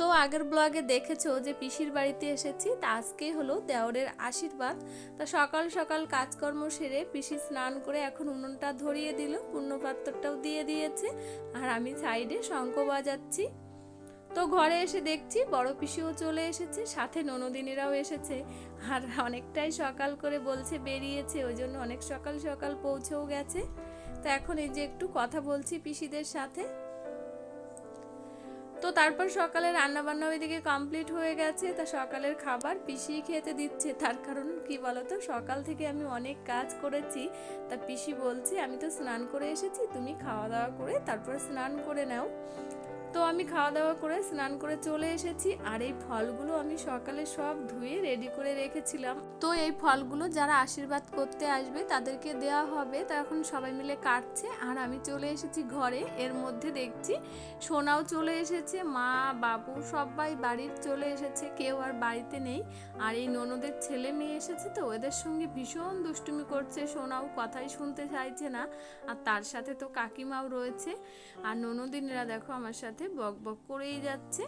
তো আগের ব্লগে দেখেছ যে পিসির বাড়িতে এসেছি, তা আজকে হলো দেওরের আশীর্বাদ। তা সকাল সকাল কাজকর্ম সেরে পিসি স্নান করে এখন উনুনটা ধরিয়ে দিল পূর্ণপাত্রটাও দিয়ে দিয়েছে, আর আমি সাইডে শঙ্খ বাজাচ্ছি। তো ঘরে এসে দেখছি বড় পিসিও চলে এসেছে, সাথে ননদিনীরাও এসেছে, আর অনেকটাই সকাল করে বলছে বেরিয়েছে, ওই জন্য অনেক সকাল সকাল পৌঁছেও গেছে। তো এখন এই যে একটু কথা বলছি পিসিদের সাথে তো তারপর সকালে রান্না বান্না ওইদিকে কমপ্লিট হয়ে গেছে। তা সকালের খাবার পিসি খেতে দিচ্ছে। তার কারণ কি বলতো? সকাল থেকে আমি অনেক কাজ করেছি। তা পিসি বলছে, আমি তো স্নান করে এসেছি, তুমি খাওয়া দাওয়া করে তারপর স্নান করে নাও। তো আমি খাওয়া দাওয়া করে স্নান করে চলে এসেছি আর এই ফলগুলো আমি সকালে সব ধুয়ে রেডি করে রেখেছিলাম। তো এই ফলগুলো যারা আশীর্বাদ করতে আসবে তাদেরকে দেওয়া হবে। তা এখন সবাই মিলে কাটছে আর আমি চলে এসেছি ঘরে। এর মধ্যে দেখছি সোনাও চলে এসেছে, মা, বাবু সবাই বাড়ির চলে এসেছে, কেউ আর বাড়িতে নেই। আর এই ননদের ছেলে মেয়ে এসেছে তো, ওদের সঙ্গে ভীষণ দুষ্টুমি করছে সোনাও, কথাই শুনতে চাইছে না। আর তার সাথে তো কাকিমাও রয়েছে। আর ননদিনীরা দেখো আমার সাথে বক বক করেই যাচ্ছে।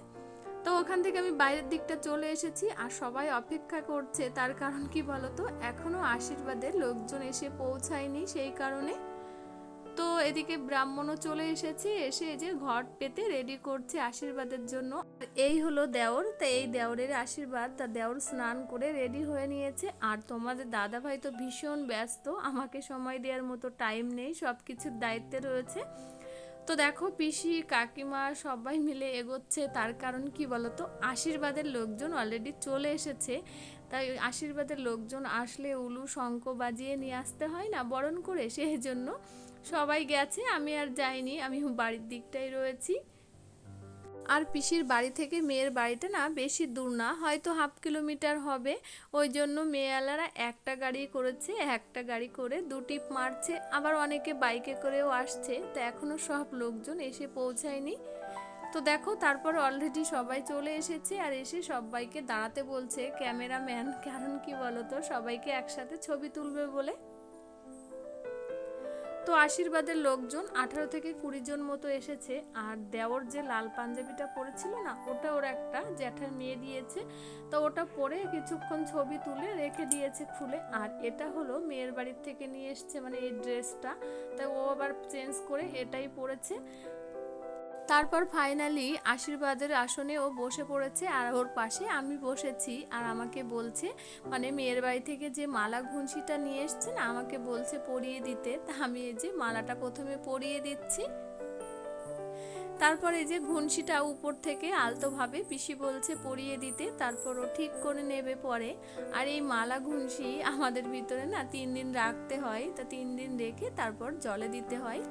তো ওখান থেকে আমি বাইরের দিকটা চলে এসেছি আর সবাই অপেক্ষা করছে, তার কারণ কি বলতো? এখনও আশীর্বাদে লোকজন এসে পৌঁছায়নি সেই কারণে। তো এদিকে ব্রাহ্মণও চলে এসেছে, এসে যে ঘর পেতে রেডি করছে আশীর্বাদের জন্য। এই হলো দেওর, তা এই দেওরের আশীর্বাদ, তা দেওর স্নান করে রেডি হয়ে নিয়েছে। আর তোমাদের দাদা ভাই তো ভীষণ ব্যস্ত, আমাকে সময় দেওয়ার মতো টাইম নেই সব কিছুর দায়িত্বে রয়েছে। তো দেখো পিসি, কাকিমা সবাই মিলে এগোচ্ছে। তার কারণ কি বলতো? আশীর্বাদের লোকজন অলরেডি চলে এসেছে। তাই আশীর্বাদের লোকজন আসলে উলু শঙ্ক বাজিয়ে নিয়ে আসতে হয় না, বরণ করে। সেই জন্য সবাই গেছে। আমি আর যাইনি। আমি বাড়ির দিকটাই রয়েছি। আর পিসির বাড়ি থেকে মেয়ের বাড়িটা না বেশি দূর না, হয়তো হাফ কিলোমিটার হবে। ওই জন্য মেয়েওয়ালারা একটা গাড়ি করেছে, একটা গাড়ি করে দুটি মারছে, আবার অনেকে বাইকে করেও আসছে। তো এখনও সব লোকজন এসে পৌঁছায়নি। তো দেখো, তারপর অলরেডি সবাই চলে এসেছে আর এসে সবাইকে দাঁড়াতে বলছে ক্যামেরাম্যান। কারণ কি বলতো, সবাইকে একসাথে ছবি তুলবে বলে। তো আশীর্বাদের লোকজন আঠারো থেকে কুড়ি জন মতো এসেছে। আর দেওর যে লাল পাঞ্জাবিটা পরেছিল না, ওটা ওর একটা জ্যাঠার মেয়ে দিয়েছে। তো ওটা পরে কিছুক্ষণ ছবি তুলে রেখে দিয়েছে খুলে। আর এটা হলো মেয়ের বাড়ির থেকে নিয়ে এসছে মানে এই ড্রেসটা। তাই ও আবার চেঞ্জ করে এটাই পরেছে। তারপর ফাইনালি আশীর্বাদের আসনে ও বসে পড়েছে আর ওর পাশে আমি বসেছি আর আমাকে বলছে মানে মেয়ের বাড়ি থেকে যে মালা ঘুঞ্চিটা নিয়ে এসছে না, আমাকে বলছে পরিয়ে দিতে। তা আমি এই যে মালাটা প্রথমে পরিয়ে দিচ্ছি। তারপর এই যে ঘুনসিটা উপর থেকে আলতোভাবে পিসি বলছে পরিয়ে দিতে, তারপর ও ঠিক করে নেবে পরে। আর এই মালা ঘুনসি আমাদের ভিতরে না তিন দিন রাখতে হয়, তা তিন দিন রেখে তারপর জলে দিতে হয়।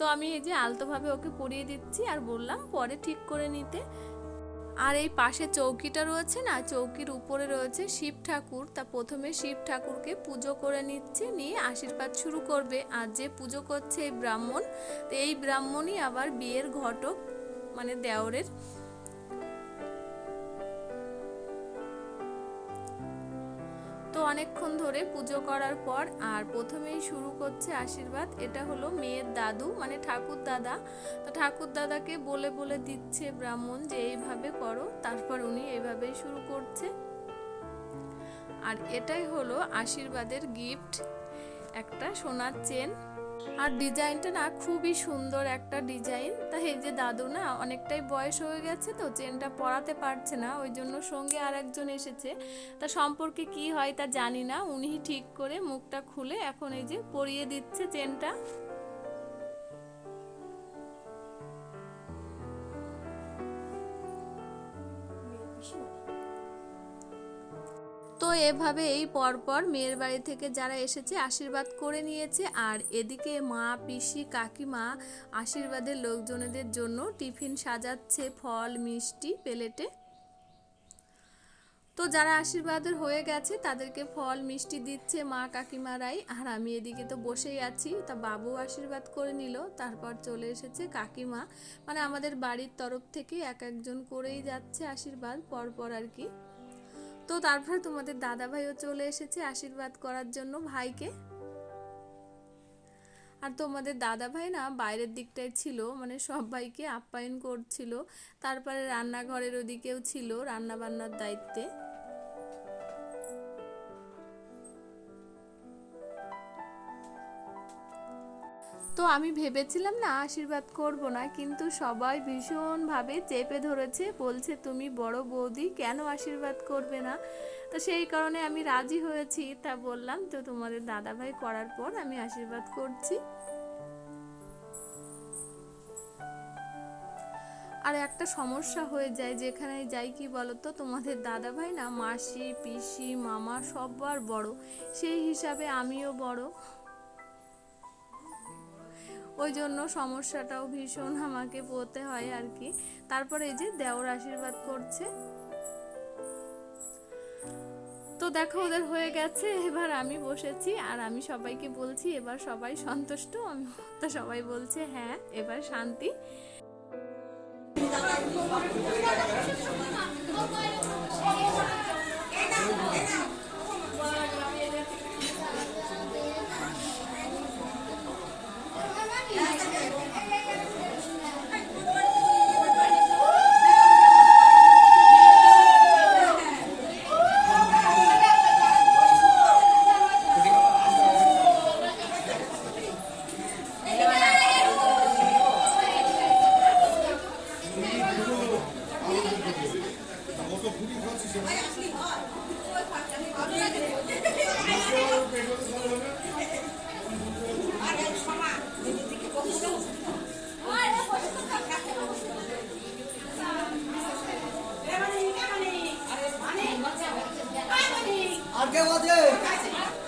তো আমি এই যে আলতোভাবে ওকে পরিয়ে দিচ্ছি আর বললাম পরে ঠিক করে নিতে। আর এই পাশে চৌকিটা রয়েছে না, চৌকির উপরে রয়েছে শিব ঠাকুর। তা প্রথমে শিব ঠাকুরকে পুজো করে নিচ্ছে, নিয়ে আশীর্বাদ শুরু করবে। আর যে পুজো করছে এই ব্রাহ্মণ, তো এই ব্রাহ্মণই আবার বিয়ের ঘটক মানে দেওরের। অনেকক্ষণ ধরে পুজো করার পর আর প্রথমেই শুরু করছে আশীর্বাদ। এটা হলো মেয়ের দাদু মানে ঠাকুর দাদা। তো ঠাকুর দাদাকে বলে বলে দিচ্ছে ব্রাহ্মণ যে এইভাবে করো, তারপর উনি এইভাবেই শুরু করছে। আর এটাই হলো আশীর্বাদের গিফট একটা সোনার চেন আর ডিজাইনটা না খুবই সুন্দর একটা ডিজাইন। তা এই যে দাদু না অনেকটাই বয়স হয়ে গেছে তো চেনটা পরাতে পারছে না, ওই জন্য সঙ্গে আর একজন এসেছে। তা সম্পর্কে কি হয় তা জানি না উনি ঠিক করে মুখটা খুলে এখন এই যে পরিয়ে দিচ্ছে চেনটা। তো এভাবে এই পরপর মেয়ের বাড়ি থেকে যারা এসেছে আশীর্বাদ করে নিয়েছে। আর এদিকে মা, পিসি, কাকিমা আশীর্বাদের লোকজনেদের জন্য টিফিন সাজাচ্ছে, ফল, মিষ্টি, প্লেটে। তো যারা আশীর্বাদের হয়ে গেছে, তাদেরকে ফল, মিষ্টি দিচ্ছে মা, কাকিমারাই। আর আমি এদিকে তো বসেই আছি। তা বাবু আশীর্বাদ করে নিল। তারপর চলে এসেছে কাকিমা। মানে আমাদের বাড়ির তরফ থেকে এক একজন করেই যাচ্ছে আশীর্বাদ, পরপর আর কি। তো তারপর তোমাদের দাদা ভাইও চলে এসেছে আশীর্বাদ করার জন্য ভাইকে। আর তোমাদের দাদা ভাই না বাইরের দিকটায় ছিল মানে সব ভাইকে আপ্যায়ন করছিল। তারপরে রান্নাঘরের ওদিকেও ছিল রান্না বান্নার দায়িত্বে। তো আমি ভেবেছিলাম না আশীর্বাদ করব না, কিন্তু সবাই ভীষণভাবে চেপে ধরেছে, বলছে, তুমি বড় বৌদি, কেন আশীর্বাদ করবে না? তো সেই কারণে আমি রাজি হয়েছি, তা বললাম। তো তোমাদের দাদাভাই করার পর আমি আশীর্বাদ করছি। আর একটা সমস্যা হয়ে যায় যেখানে যাই, কি বলতো, তোমাদের দাদা ভাই না মাসি, পিসি, মামা সবার বড়। সেই হিসাবে আমিও বড়। ওই জন্য সমস্যাটাও ভীষণ আমাকে পড়তে হয় আর কি। তারপরে এই যে দেওর আশীর্বাদ করছে। তো দেখো, ওদের হয়ে গেছে। এবার আমি বসেছি আর আমি সবাইকে বলছি, এবার সবাই সন্তুষ্ট। আমি তো সবাই বলছে হ্যাঁ এবার শান্তি। আর কেউ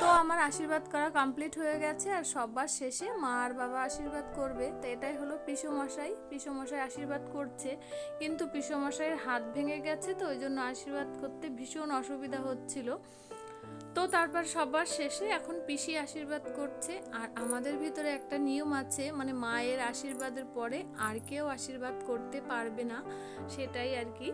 তো আমার আশীর্বাদ করা কমপ্লিট হয়ে গেছে আর সবার শেষে মা আর বাবা আশীর্বাদ করবে। তো এটাই হলো পিসোমশাই। পিসোমশাই আশীর্বাদ করছে, কিন্তু পিসোমশাইয়ের হাত ভেঙে গেছে তো, ওই জন্য আশীর্বাদ করতে ভীষণ অসুবিধা হচ্ছিল। তো তারপর সবার শেষে এখন পিসি আশীর্বাদ করছে আর আমাদের ভিতরে একটা নিয়ম আছে মানে মায়ের আশীর্বাদের পরে আর কেউ আশীর্বাদ করতে পারবে না, সেটাই আর কি।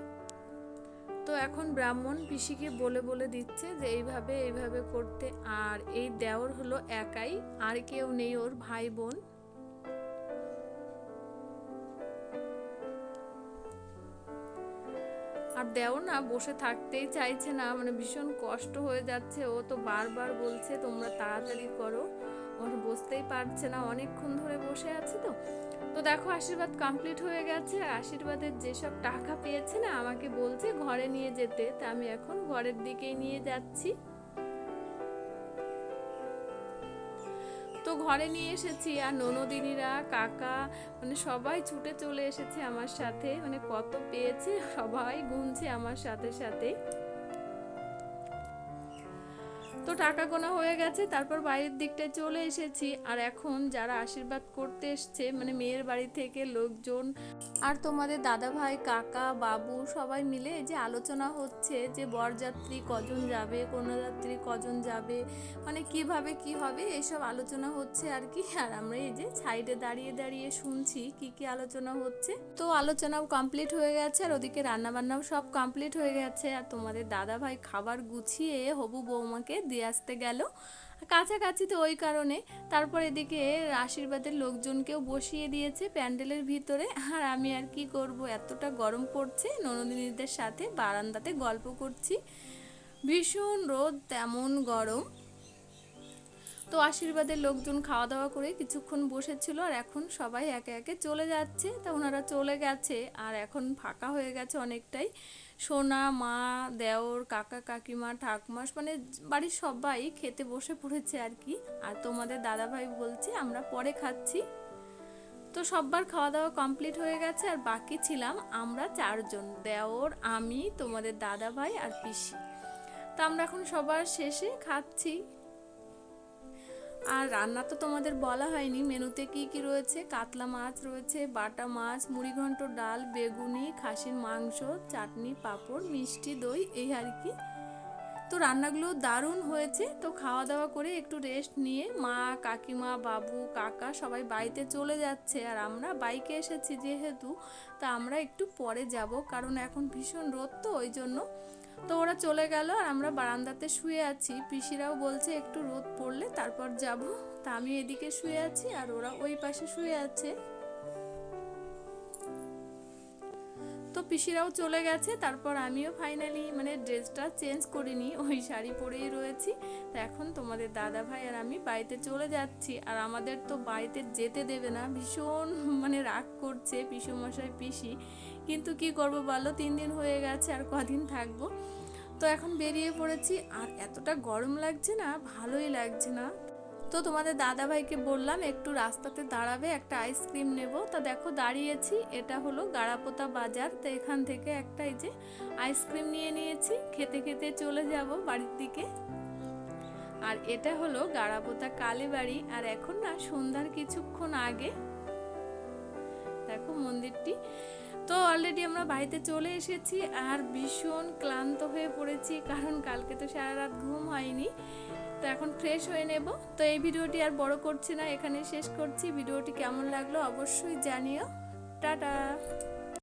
এখন ব্রাহ্মণ পিসিকে বলে বলে দিচ্ছে যে, এইভাবে এইভাবে করতে। আর এই দেওর হলো একাই, আর কেউ নেই ওর ভাই বোন আর দেও না বসে থাকতেই চাইছে না মানে ভীষণ কষ্ট হয়ে যাচ্ছে। ও তো বারবার বলছে, তোমরা তাড়াতাড়ি করো। ওর বসতেই পারছে না, অনেকক্ষণ ধরে বসে আছে তো। তো দেখো আশীর্বাদ কমপ্লিট হয়ে গেছে। আশীর্বাদের যেসব টাকা পেয়েছে না, আমাকে বলছে ঘরে নিয়ে যেতে। তা আমি এখন ঘরের দিকেই নিয়ে যাচ্ছি। তো ঘরে নিয়ে এসেছি, আর ননদিনীরা, কাকা মানে সবাই ছুটে চলে এসেছে আমার সাথে। মানে কত পেয়েছে, সবাই গুনছে আমার সাথে সাথে তো টাকা গোনা হয়ে গেছে, তারপর বাইরের দিকটায় চলে এসেছি। আর এখন যারা আশীর্বাদ করতে এসছে মানে মেয়ের বাড়ি থেকে লোকজন আর তোমাদের দাদা ভাই, কাকা, বাবু সবাই মিলে যে আলোচনা হচ্ছে যে বরযাত্রী কজন যাবে, কন্যাযাত্রী কজন যাবে মানে কীভাবে কি হবে এইসব আলোচনা হচ্ছে আর কি। আর আমরা এই যে সাইডে দাঁড়িয়ে দাঁড়িয়ে শুনছি কি কি আলোচনা হচ্ছে। তো আলোচনাও কমপ্লিট হয়ে গেছে আর ওদিকে রান্না বান্নাও সব কমপ্লিট হয়ে গেছে। আর তোমাদের দাদা ভাই খাবার গুছিয়ে হবু বৌমাকে দিয়ে আসতে গেল। কাছাকাছি তো ওই কারণে। তারপর এদিকে আশীর্বাদের লোকজনকেও বসিয়ে দিয়েছে প্যান্ডেলের ভিতরে। আর আমি আর কি করব? এতটা গরম পড়ছে। ননদিনীদের সাথে বারান্দাতে গল্প করছি। ভীষণ রোদ, তেমন গরম। তো আশীর্বাদের লোকজন খাওয়া দাওয়া করে কিছুক্ষণ বসেছিল আর এখন সবাই একে একে চলে যাচ্ছে। তা ওনারা চলে গেছে। আর এখন ফাঁকা হয়ে গেছে অনেকটাই। সোনা, মা, দেওর, কাকা, কাকিমা ঠাকুমাস মানে বাড়ির সবাই খেতে বসে পড়েছে আর কি। আর তোমাদের দাদাভাই বলছে, আমরা পরে খাচ্ছি। তো সববার খাওয়া দাওয়া কমপ্লিট হয়ে গেছে আর বাকি ছিলাম আমরা চারজন, দেওর, আমি, তোমাদের দাদা ভাই আর পিসি। তো আমরা এখন সবার শেষে খাচ্ছি। আর রান্না তো তোমাদের বলা হয়নি। মেনুতে কি কি রয়েছে? কাতলা মাছ রয়েছে, বাটা মাছ মুড়িঘণ্ট ডাল, বেগুনি, খাসির মাংস, চাটনি, পাঁপড়, মিষ্টি, দই, এই আর কি। তো রান্নাগুলো দারুণ হয়েছে। তো খাওয়া দাওয়া করে একটু রেস্ট নিয়ে মা, কাকিমা, বাবু, কাকা সবাই বাড়িতে চলে যাচ্ছে আর আমরা বাইকে এসেছি যেহেতু, তা আমরা একটু পরে যাব কারণ এখন ভীষণ রোদ তো, ওই জন্য তো ওরা চলে গেল আর আমরা বারান্দাতে শুয়ে আছি। পিসিরাও বলছে, একটু রোদ পড়লে তারপর যাব। তা আমি এদিকে শুয়ে আছি আর ওরা ওই পাশে শুয়ে আছে। তো পিসিরাও চলে গেছে, তারপর আমিও ফাইনালি মানে ড্রেসটা চেঞ্জ করিনি, ওই শাড়ি পরেই রয়েছি। তো এখন তোমাদের দাদা ভাই আর আমি বাড়িতে চলে যাচ্ছি। আর আমাদের তো বাড়িতে যেতে দেবে না, ভীষণ মানে রাগ করছে পিসুমশাই, পিসি। কিন্তু কি করব বলো? তিন দিন হয়ে গেছে, আর কদিন থাকব। তো এখন বেরিয়ে পড়েছি, আর এতটা গরম লাগছে না, ভালোই লাগছে না। তো তোমাদের দাদা ভাইকে বললাম, একটু রাস্তাতে দাঁড়াবে, একটা আইসক্রিম নেব। তা দেখো, দাঁড়িয়েছি, এটা হলো গাড়াপোতা বাজার। তো এখান থেকে একটা এই যে আইসক্রিম নিয়ে নিয়েছি, খেতে খেতে চলে যাব বাড়ির দিকে। আর এটা হলো গাড়াপোতা কালীবাড়ি, আর এখন না সন্ধ্যার কিছুক্ষণ আগে, দেখো মন্দিরটি তো অলরেডি আমরা বাড়িতে চলে এসেছি আর ভীষণ ক্লান্ত হয়ে পড়েছি, কারণ কালকে তো সারা রাত ঘুম হয়নি। তো এখন ফ্রেশ হয়ে নেব। তো এই ভিডিওটি আর বড় করছি না এখানে শেষ করছি। ভিডিওটি কেমন লাগল অবশ্যই জানিও। টাটা!